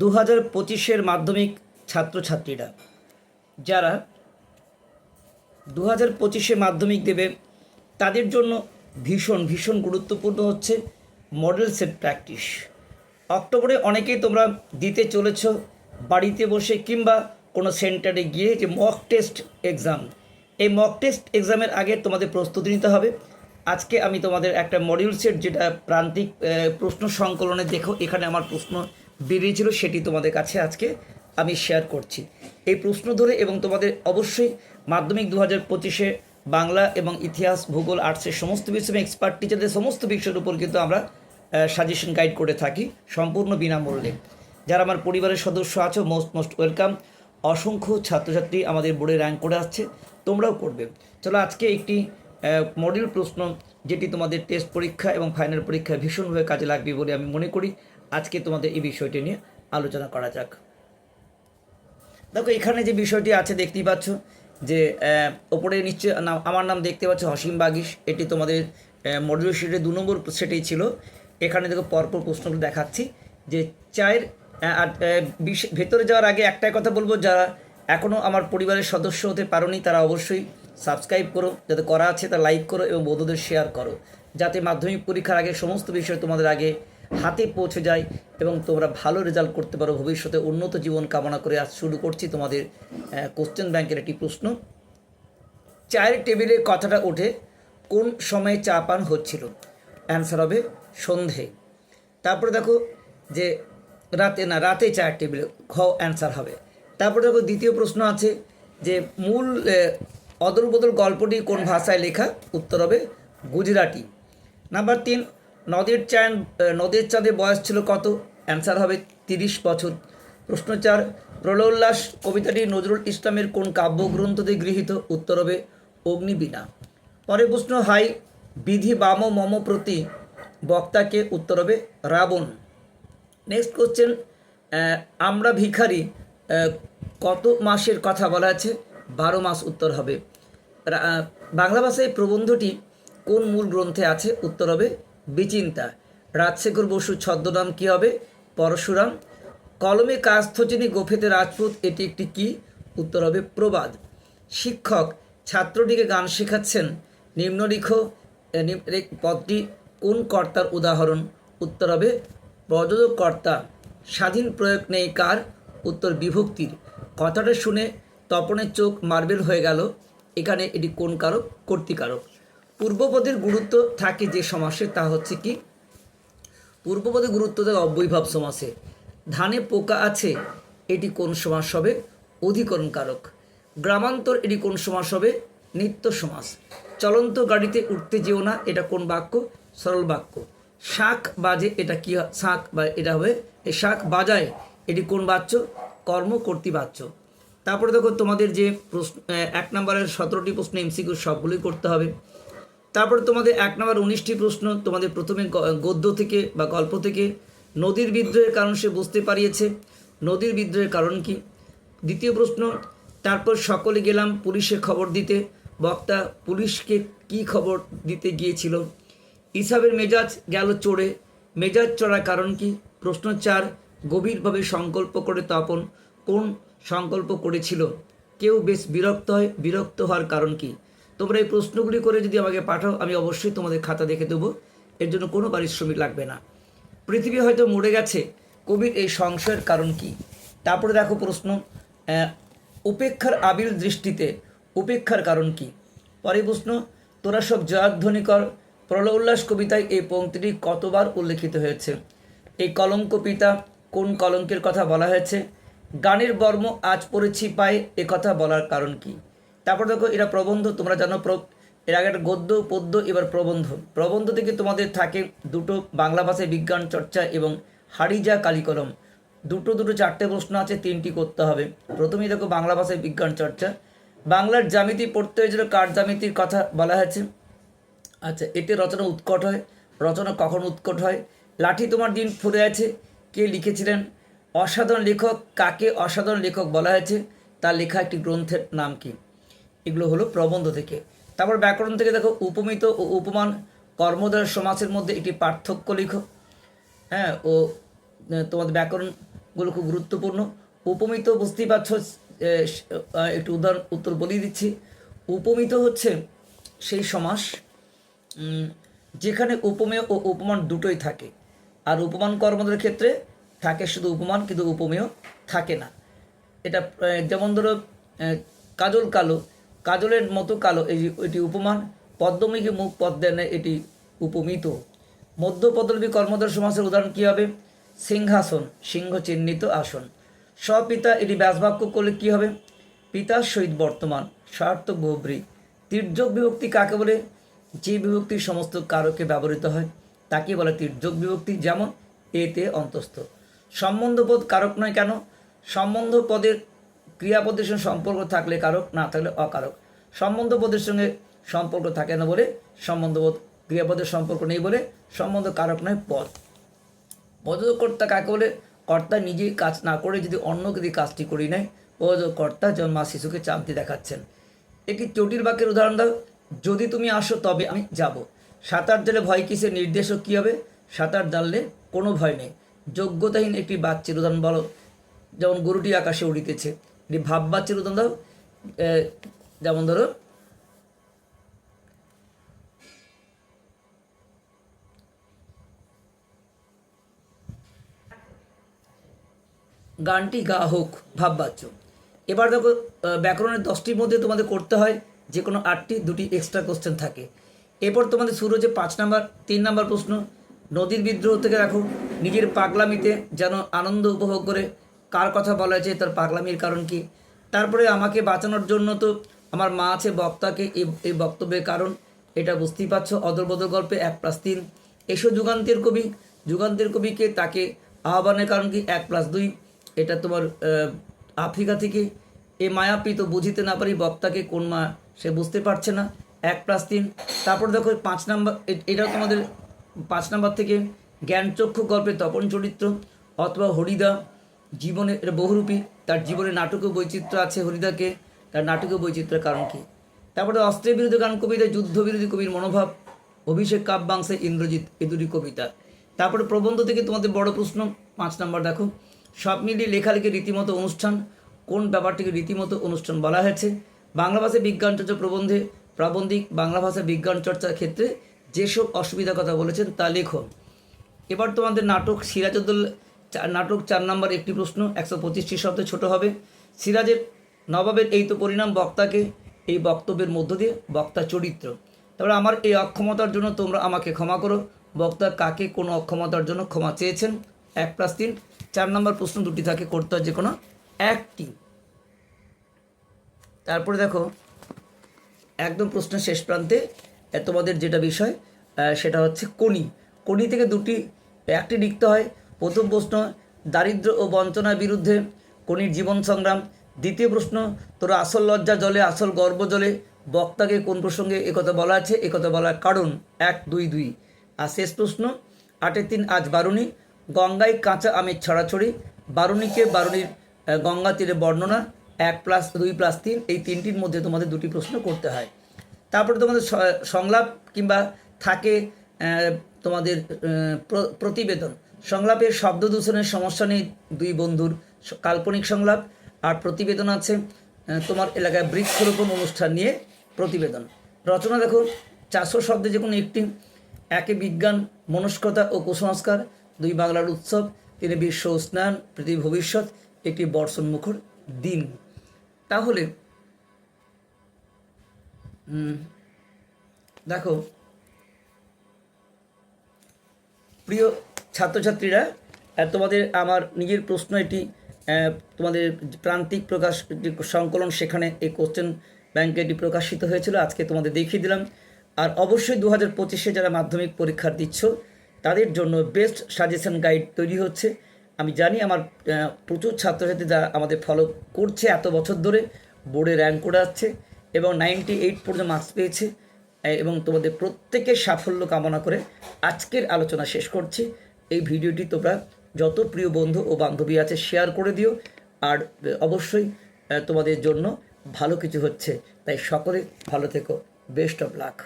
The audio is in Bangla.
দু হাজার পঁচিশের মাধ্যমিক ছাত্রছাত্রীরা, যারা দু হাজার পঁচিশে মাধ্যমিক দেবে, তাদের জন্য ভীষণ ভীষণ গুরুত্বপূর্ণ হচ্ছে মডেল সেট প্র্যাকটিস অক্টোবরে অনেকেই তোমরা দিতে চলেছ বাড়িতে বসে কিংবা কোনো সেন্টারে গিয়ে যে মক টেস্ট এক্সাম এই মক টেস্ট এক্সামের আগে তোমাদের প্রস্তুতি নিতে হবে। আজকে আমি তোমাদের একটা মডিউল সেট যেটা প্রান্তিক প্রশ্ন সংকলনে দেখো, এখানে আমার প্রশ্ন বেরিয়েছিল সেটি তোমাদের কাছে আজকে আমি শেয়ার করছি। এই প্রশ্ন ধরে এবং তোমাদের অবশ্যই মাধ্যমিক দু হাজার পঁচিশে বাংলা এবং ইতিহাস, ভূগোল আর্টসের সমস্ত বিষয় এক্সপার্ট টিচারদের সমস্ত বিষয়ের উপর কিন্তু আমরা সাজেশন গাইড করে থাকি সম্পূর্ণ বিনামূল্যে। যারা আমার পরিবারের সদস্য আছো মোস্ট মোস্ট ওয়েলকাম অসংখ্য ছাত্রছাত্রী আমাদের বোর্ডে র্যাঙ্ক করে আসছে, তোমরাও করবে। চলো আজকে একটি মডেল প্রশ্ন, যেটি তোমাদের টেস্ট পরীক্ষা এবং ফাইনাল পরীক্ষায় ভীষণভাবে কাজে লাগবে বলে আমি মনে করি। আজকে তোমাদের এই বিষয়টি নিয়ে আলোচনা করা যাক। দেখো, এখানে যে বিষয়টি আছে, দেখতেই পাচ্ছ যে ওপরে নিশ্চয় নাম, আমার নাম দেখতে পাচ্ছ হসিম বাগিস। এটি তোমাদের মডিউল শিটে দু নম্বর সেটেই ছিল। এখানে দেখো, পরপর প্রশ্নগুলো দেখাচ্ছি যে, চায়ের ভেতরে যাওয়ার আগে একটাই কথা বলব, যারা এখনও আমার পরিবারের সদস্য হতে পারোনি, তারা অবশ্যই সাবস্ক্রাইব করো, যাতে করা আছে তা লাইক করো এবং বন্ধুদের শেয়ার করো। যাতে মাধ্যমিক পরীক্ষার আগে সমস্ত বিষয় তোমাদের আগে হাতে পৌঁছে যায় এবং তোমরা ভালো রেজাল্ট করতে পারো। ভবিষ্যতে উন্নত জীবন কামনা করে আজ শুরু করছি তোমাদের কোশ্চেন ব্যাংকের একটি প্রশ্ন। চায়ের টেবিলে কথাটা ওঠে, কোন সময়ে চা পান হচ্ছিল? অ্যান্সার হবে, সন্ধে। তারপরে দেখো যে রাতে, না, রাতে চায়ের টেবিলে খ অ্যান্সার হবে। তারপরে দেখো দ্বিতীয় প্রশ্ন আছে যে মূল অদল বদল গল্পটি কোন ভাষায় লেখা? উত্তর হবে, গুজরাটি। নাম্বার তিন নদের চাঁদ নদের চাঁদে বয়স ছিল কত? অ্যান্সার হবে তিরিশ বছর। প্রশ্ন চার প্রলয়োল্লাস কবিতাটি নজরুল ইসলামের কোন কাব্যগ্রন্থতে গৃহীত? উত্তর হবে অগ্নিবীণা। পরের প্রশ্ন, হাই, বিধি বাম মম প্রতি বক্তাকে উত্তর হবে রাবণ। নেক্সট কোশ্চেন আমরা ভিখারি কত মাসের কথা বলা আছে? বারো মাস উত্তর হবে। বাংলা ভাষায় প্রবন্ধটি কোন মূল গ্রন্থে আছে? উত্তর হবে বিচিন্তা। রাজশেখর বসুর ছদ্মনাম কী হবে? পরশুরাম। কলমে কাস্থচিনি গোফেতে রাজপুত, এটি একটি কি? উত্তর হবে প্রবাদ। শিক্ষক, ছাত্রটিকে গান শেখাচ্ছেন। নিম্নলিখ পদটি কোন কর্তার উদাহরণ? উত্তর হবে প্রযোজক কর্তা স্বাধীন প্রয়োগ নেই কার? উত্তর বিভক্তির। কথাটা শুনে তপনের চোখ মার্বেল হয়ে গেল। এখানে এটি কোন কারক? কর্তৃকারক। পূর্বপদের গুরুত্ব থাকে যে সমাসে, তা হচ্ছে কি? পূর্বপদে গুরুত্ব থাকে অব্যয়ভাব সমাসে। ধানে পোকা আছে, এটি কোন সমাস হবে? অধিকরণ কারক গ্রামান্তর, এটি কোন সমাস হবে? নিত্য সমাস। চলন্ত গাড়িতে উঠতে যেও না, এটা কোন বাক্য? সরল বাক্য। শাক বাজে, এটা কি শাক বা, এটা হবে? এই শাক বাজায়, এটি কোন বাচ্য? কর্ম কর্তৃবাচ্য তারপরে দেখো তোমাদের যে প্রশ্ন এক নম্বরের সতেরোটি প্রশ্ন এমসিকিউ সবগুলোই করতে হবে। তারপরে তোমাদের এক নম্বর উনিশটি প্রশ্ন, তোমাদের প্রথমে গদ্য থেকে বা গল্প থেকে। নদীর বিদ্রোহের কারণ সে বুঝতে পারিয়েছে। নদীর বিদ্রোহের কারণ কি? দ্বিতীয় প্রশ্ন, তারপর সকলে গেলাম পুলিশে খবর দিতে। বক্তা, পুলিশকে কি খবর দিতে গিয়েছিল? ইসাবের মেজাজ গেল চড়ে মেজাজ চড়ার কারণ কি? প্রশ্ন চার, গভীরভাবে সংকল্প করে তপন কোন সংকল্প করেছিল? কেউ বেশ বিরক্ত হয়, বিরক্ত হওয়ার কারণ কি? তোমরা এই প্রশ্নগুলি করে যদি আমাকে পাঠাও, আমি অবশ্যই তোমাদের খাতা দেখে দেবো। এর জন্য কোনো পারিশ্রমিক লাগবে না। পৃথিবী হয়তো মরে গেছে। কবির এই সংশয়ের কারণ কি? তারপরে দেখো প্রশ্ন উপেক্ষার আবিল দৃষ্টিতে উপেক্ষার কারণ কি? পরে প্রশ্ন, তোরা সব জয়াধ্বনি কর। প্রলয় উল্লাস কবিতায় এই পংক্তিটি কতবার উল্লেখিত হয়েছে? এই কলঙ্ক পিতা কোন কলঙ্কের কথা বলা হয়েছে? গানের বর্ম আজ পড়েছি পায়ে কথা বলার কারণ কি? তারপর দেখো, এরা প্রবন্ধ, তোমরা জানো এর আগে একটা গদ্য, পদ্য, এবার প্রবন্ধ। প্রবন্ধ থেকে তোমাদের থাকে দুটো বাংলা ভাষায় বিজ্ঞান চর্চা এবং হাড়িজা কালিকলম। দুটো দুটো, চারটে প্রশ্ন আছে, তিনটি করতে হবে। প্রথমেই দেখো, বাংলা ভাষায় বিজ্ঞান চর্চা। বাংলার জ্যামিতি পড়তে হয়েছিল, কার জ্যামিতির কথা বলা হয়েছে? আচ্ছা এতে রচনা উৎকট হয়। রচনা কখন উৎকট হয়? লাঠি তোমার দিন ফুরে আছে, কে লিখেছিলেন? অসাধারণ লেখক কাকে অসাধারণ লেখক বলা হয়েছে? তার লেখা একটি গ্রন্থের নাম কি? এগুলো হলো প্রবন্ধ থেকে। তারপর ব্যাকরণ থেকে দেখো, উপমিত ও উপমান, কর্মদ্বয় সমাসের মধ্যে একটি পার্থক্য লিখো। হ্যাঁ ও তোমাদের ব্যাকরণগুলো খুব গুরুত্বপূর্ণ। উপমিত বুঝতেই পারছ একটু উদাহরণ, উত্তর বলিয়ে দিচ্ছি। উপমিত হচ্ছে সেই সমাস যেখানে উপমেয় ও উপমান দুটোই থাকে। আর উপমান কর্মদের ক্ষেত্রে থাকে শুধু উপমান, কিন্তু উপমেয় থাকে না। এটা যেমন ধরো কাজল কালো কাজলের মতো কালো, এই এটি উপমান, পদ্মমুখী মুখ পদ্মেনে এটি উপমিত। মধ্য পদলবী কর্মধার সমাসের উদাহরণ কী হবে? সিংহাসন, সিংহ চিহ্নিত আসন। স্বপিতা এটি ব্যাসবাক্য করলে কী হবে? পিতার সহিত বর্তমান সার্থক বহুব্রী তির্যক বিভক্তি কাকে বলে? যে বিভক্তি সমস্ত কারকে ব্যবহৃত হয়, তাকে বলে তির্যক বিভক্তি, যেমন এতে অন্তস্থ। সম্বন্ধপদ কারক নয় কেন? সম্বন্ধ পদের ক্রিয়াপদের সঙ্গে সম্পর্ক থাকলে কারক, না থাকলে অকারক। সম্বন্ধ পদের সঙ্গে সম্পর্ক থাকে না বলে সম্বন্ধবোধ ক্রিয়াপদের সম্পর্ক নেই বলে সম্বন্ধ কারক নয়, পদ। পদকর্তা কাকে বলে? কর্তা নিজে কাজ না করে যদি অন্য দিয়ে কাজটি করি নেয় কর্তা যেমন মা শিশুকে চাপতে দেখাচ্ছেন। একটি চটির বাক্যের উদাহরণ দাও। যদি তুমি আসো তবে আমি যাব। সাঁতার জালে ভয় কিসের নির্দেশক কী হবে? সাঁতার জানলে কোনো ভয় নেই। যোগ্যতাহীন একটি বাচ্চার উদাহরণ বলো। যেমন গরুটি আকাশে উড়িতেছে। ভাব বাচ্চার উদাহরণ দাও যেমন ধরো, গানটি গা হোক ভাব ভাববাচ্য এবার দেখো ব্যাকরণের দশটির মধ্যে তোমাদের করতে হয় যে কোনো আটটি, দুটি এক্সট্রা কোশ্চেন থাকে। এরপর তোমাদের শুরু হচ্ছে পাঁচ নাম্বার, তিন নাম্বার প্রশ্ন। নদীর বিদ্রোহ থেকে রাখো, নিজের পাগলামিতে যেন আনন্দ উপভোগ করে কার কথা বলা হয়েছে তার পাগলামির কারণ কি? তারপরে আমাকে বাঁচানোর জন্য তো আমার মা আছে, বক্তাকে এই বক্তব্যের কারণ, এটা বুঝতেই পারছ। অদল বদল গল্পে এক প্লাস তিন। এসো যুগান্তের কবি। যুগান্তের কবিকে তাকে আহ্বানের কারণ কি? এক প্লাস দুই। এটা তোমার আফ্রিকা থেকে। এ মায়াপি তো বুঝিতে না পারি বক্তাকে কোন মা, সে বুঝতে পারছে না। এক প্লাস তিন। তারপর দেখো পাঁচ নাম্বার এটাও তোমাদের পাঁচ নাম্বার থেকে। জ্ঞানচক্ষু গল্পে তপন চরিত্র অথবা হরিদা। জীবনে এটা বহুরূপী। তার জীবনে নাটকীয় বৈচিত্র্য আছে হরিদাকে। তার নাটকীয় বৈচিত্র্যের কারণ কি? তারপরে অস্ত্রের বিরুদ্ধে গান কবিতা, যুদ্ধবিরোধী কবির মনোভাব, অভিষেক কাব্যাংশে ইন্দ্রজিৎ, এ দুটি কবিতা। তারপরে প্রবন্ধ থেকে তোমাদের বড় প্রশ্ন, পাঁচ নাম্বার দেখো। সব মিলিয়ে লেখালেখি রীতিমতো অনুষ্ঠান। কোন ব্যাপারটিকে রীতিমতো অনুষ্ঠান বলা হয়েছে? বাংলা ভাষায় বিজ্ঞান চর্চা প্রবন্ধে প্রাবন্ধিক বাংলা ভাষা বিজ্ঞান চর্চার ক্ষেত্রে যেসব অসুবিধার কথা বলেছেন তা লেখো। এবার তোমাদের নাটক সিরাজউদ্দৌল চার নাটক চার নম্বর একটি প্রশ্ন, একশো পঁচিশটি শব্দে ছোট হবে। সিরাজের নবাবের এই তো পরিণাম বক্তাকে এই বক্তব্যের মধ্য দিয়ে, বক্তা চরিত্র। তারপরে আমার এই অক্ষমতার জন্য তোমরা আমাকে ক্ষমা করো। বক্তা কাকে কোনো অক্ষমতার জন্য ক্ষমা চেয়েছেন? এক প্লাস তিন। চার নম্বর প্রশ্ন দুটি থাকে, করতে হয় যে কোনো একটি। তারপরে দেখো, একদম প্রশ্নের শেষ প্রান্তে তোমাদের যেটা বিষয় সেটা হচ্ছে কণি। কণি থেকে দুটি, একটি লিখতে হয় প্রথম প্রশ্ন, দারিদ্র ও বঞ্চনার বিরুদ্ধে কণির জীবন সংগ্রাম। দ্বিতীয় প্রশ্ন, তোর আসল লজ্জা জলে, আসল গর্ব জলে, বক্তাকে কোন প্রসঙ্গে একথা বলা আছে, একথা বলার কারণ এক, দুই দুই। আর শেষ প্রশ্ন আটের তিন আজ বারুণী, গঙ্গায় কাঁচা আমের ছড়াছড়ি, বারুণীকে বারুণীর গঙ্গা তীরে বর্ণনা, এক প্লাস দুই প্লাস তিন, এই তিনটির মধ্যে তোমাদের দুটি প্রশ্ন করতে হয়। তারপরে তোমাদের সংলাপ কিংবা থাকে তোমাদের প্রতিবেদন। সংলাপের শব্দ দূষণের সমস্যা নেই, দুই বন্ধুর কাল্পনিক সংলাপ আর প্রতিবেদন আছে তোমার এলাকায় বৃক্ষরোপণ অনুষ্ঠান নিয়ে প্রতিবেদন। রচনা দেখো, চারশো শব্দে যে কোনো একটি, একে বিজ্ঞান, মনস্কতা ও কুসংস্কার, দুই বাংলার উৎসব, তিনি বিশ্ব স্নান, পৃথিবী ভবিষ্যৎ, একটি বর্ষণমুখর দিন। তাহলে দেখো, প্রিয় ছাত্রছাত্রীরা তোমাদের আমার নিজের প্রশ্ন এটি তোমাদের প্রান্তিক প্রকাশ যে সংকলন সেখানে এই কোশ্চেন ব্যাংকে এটি প্রকাশিত হয়েছিল, আজকে তোমাদের দেখিয়ে দিলাম। আর অবশ্যই দু হাজার পঁচিশে যারা মাধ্যমিক পরীক্ষা দিচ্ছ, তাদের জন্য বেস্ট সাজেশন গাইড তৈরি হচ্ছে। আমি জানি আমার প্রচুর ছাত্রছাত্রী যারা আমাদের ফলো করছে এত বছর ধরে বোর্ডে র্যাঙ্ক করে আসছে এবং নাইনটি এইট পর্যন্ত মার্কস পেয়েছে এবং তোমাদের প্রত্যেকের সাফল্য কামনা করে আজকের আলোচনা শেষ করছি। এই ভিডিওটি তোমরা যত প্রিয় বন্ধু ও বান্ধবী আছে শেয়ার করে দিও। আর অবশ্যই তোমাদের জন্য ভালো কিছু হচ্ছে। তাই সকলে ভালো থেকো। Best of luck